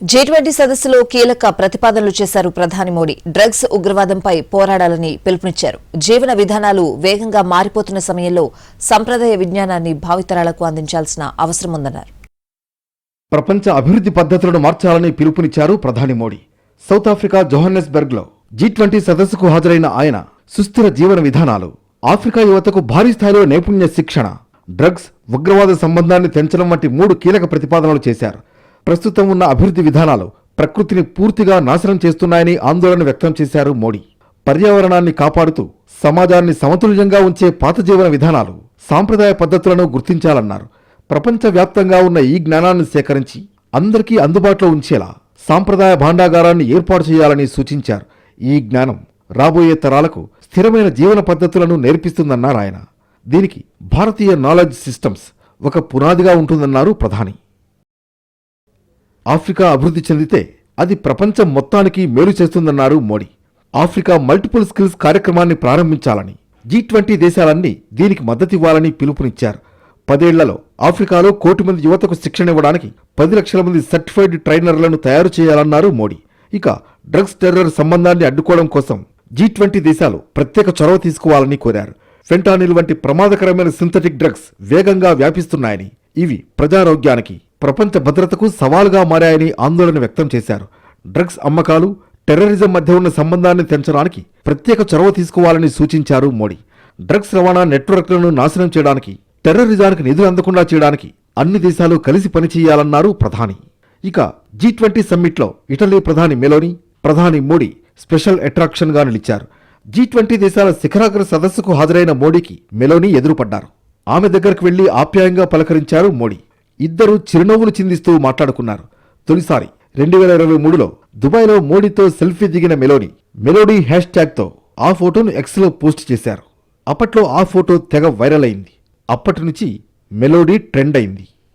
G twenty సదస్సులో కీలక ప్రతిపాదనలు చేశారు ప్రధాని మోడీ. డ్రగ్స్ ఉగ్రవాదంపై పోరాడాలని పిలుపునిచ్చారు. జీవన విధానాలు వేగంగా మారిపోతున్న సమయంలో సంప్రదాయ విజ్ఞానాన్ని భావితరాలకు అందించాల్సిన అవసరం ఉందన్నారు ప్రపంచ అభివృద్ధి పద్ధతులను మార్చాలని పిలుపునిచ్చారు ప్రధాని మోడీ. సౌత్ ఆఫ్రికా జోహన్నెస్బర్గ్లో జీ ట్వంటీ సదస్సుకు హాజరైన ఆయన సుస్థిర జీవన విధానాలు ఆఫ్రికా యువతకు భారీ స్థాయిలో నైపుణ్య శిక్షణ డ్రగ్స్ ఉగ్రవాద సంబంధాన్ని తెంచడం వంటి మూడు కీలక ప్రతిపాదనలు చేశారు. ప్రస్తుతం ఉన్న అభివృద్ధి విధానాలు ప్రకృతిని పూర్తిగా నాశనం చేస్తున్నాయని ఆందోళన వ్యక్తం చేశారు మోడీ. పర్యావరణాన్ని కాపాడుతూ సమాజాన్ని సమతుల్యంగా ఉంచే పాత జీవన విధానాలు సాంప్రదాయ పద్ధతులను గుర్తించాలన్నారు. ప్రపంచవ్యాప్తంగా ఉన్న ఈ జ్ఞానాన్ని సేకరించి అందరికీ అందుబాటులో ఉంచేలా సాంప్రదాయ భాండాగారాన్ని ఏర్పాటు చేయాలని సూచించారు. ఈ జ్ఞానం రాబోయే తరాలకు స్థిరమైన జీవన పద్ధతులను నేర్పిస్తుందన్నారు ఆయన. దీనికి భారతీయ నాలెడ్జ్ సిస్టమ్స్ ఒక పునాదిగా ఉంటుందన్నారు ప్రధాని. ఆఫ్రికా అభివృద్ధి చెందితే అది ప్రపంచం మొత్తానికి మేలు చేస్తుందన్నారు మోడీ. ఆఫ్రికా మల్టిపుల్ స్కిల్స్ కార్యక్రమాన్ని ప్రారంభించాలని జీ ట్వంటీ దేశాలన్నీ దీనికి మద్దతివ్వాలని పిలుపునిచ్చారు. పదేళ్ళలో ఆఫ్రికాలో కోటి మంది యువతకు శిక్షణ ఇవ్వడానికి పది లక్షల మంది సర్టిఫైడ్ ట్రైనర్లను తయారు చేయాలన్నారు మోడీ. ఇక డ్రగ్స్ టెర్రర్ సంబంధాన్ని అడ్డుకోవడం కోసం జీ ట్వంటీ దేశాలు ప్రత్యేక చొరవ తీసుకోవాలని కోరారు. ఫెంటానిల్ వంటి ప్రమాదకరమైన సింథటిక్ డ్రగ్స్ వేగంగా వ్యాపిస్తున్నాయని ఇవి ప్రజారోగ్యానికి ప్రపంచ భద్రతకు సవాలుగా మారాయని ఆందోళన వ్యక్తం చేశారు. డ్రగ్స్ అమ్మకాలు టెర్రరిజం మధ్య ఉన్న సంబంధాన్ని తెంచడానికి ప్రత్యేక చొరవ తీసుకోవాలని సూచించారు మోడీ. డ్రగ్స్ రవాణా నెట్వర్క్లను నాశనం చేయడానికి టెర్రరిజానికి నిధులు అందకుండా చేయడానికి అన్ని దేశాలు కలిసి పనిచేయాలన్నారు ప్రధాని. ఇక జీ ట్వంటీ సమ్మిట్లో ఇటలీ ప్రధాని మెలోని ప్రధాని మోడీ స్పెషల్ అట్రాక్షన్గా నిలిచారు. జీ ట్వంటీ దేశాల శిఖరాగ్ర సదస్సుకు హాజరైన మోడీకి మెలోని ఎదురుపడ్డారు. ఆమె దగ్గరకు వెళ్ళి ఆప్యాయంగా పలకరించారు మోడీ. ఇద్దరు చిరునవ్వులు చిందిస్తూ మాట్లాడుకున్నారు. తొలిసారి రెండు వేల ఇరవై మూడులో దుబాయ్లో మోడీతో సెల్ఫీ దిగిన మెలోని మెలోడీ హ్యాష్ ట్యాగ్తో ఆ ఫోటోను ఎక్స్లో పోస్ట్ చేశారు. అప్పట్లో ఆ ఫోటో తెగ వైరల్ అయింది. అప్పటి నుంచి మెలోడీ ట్రెండ్ అయింది.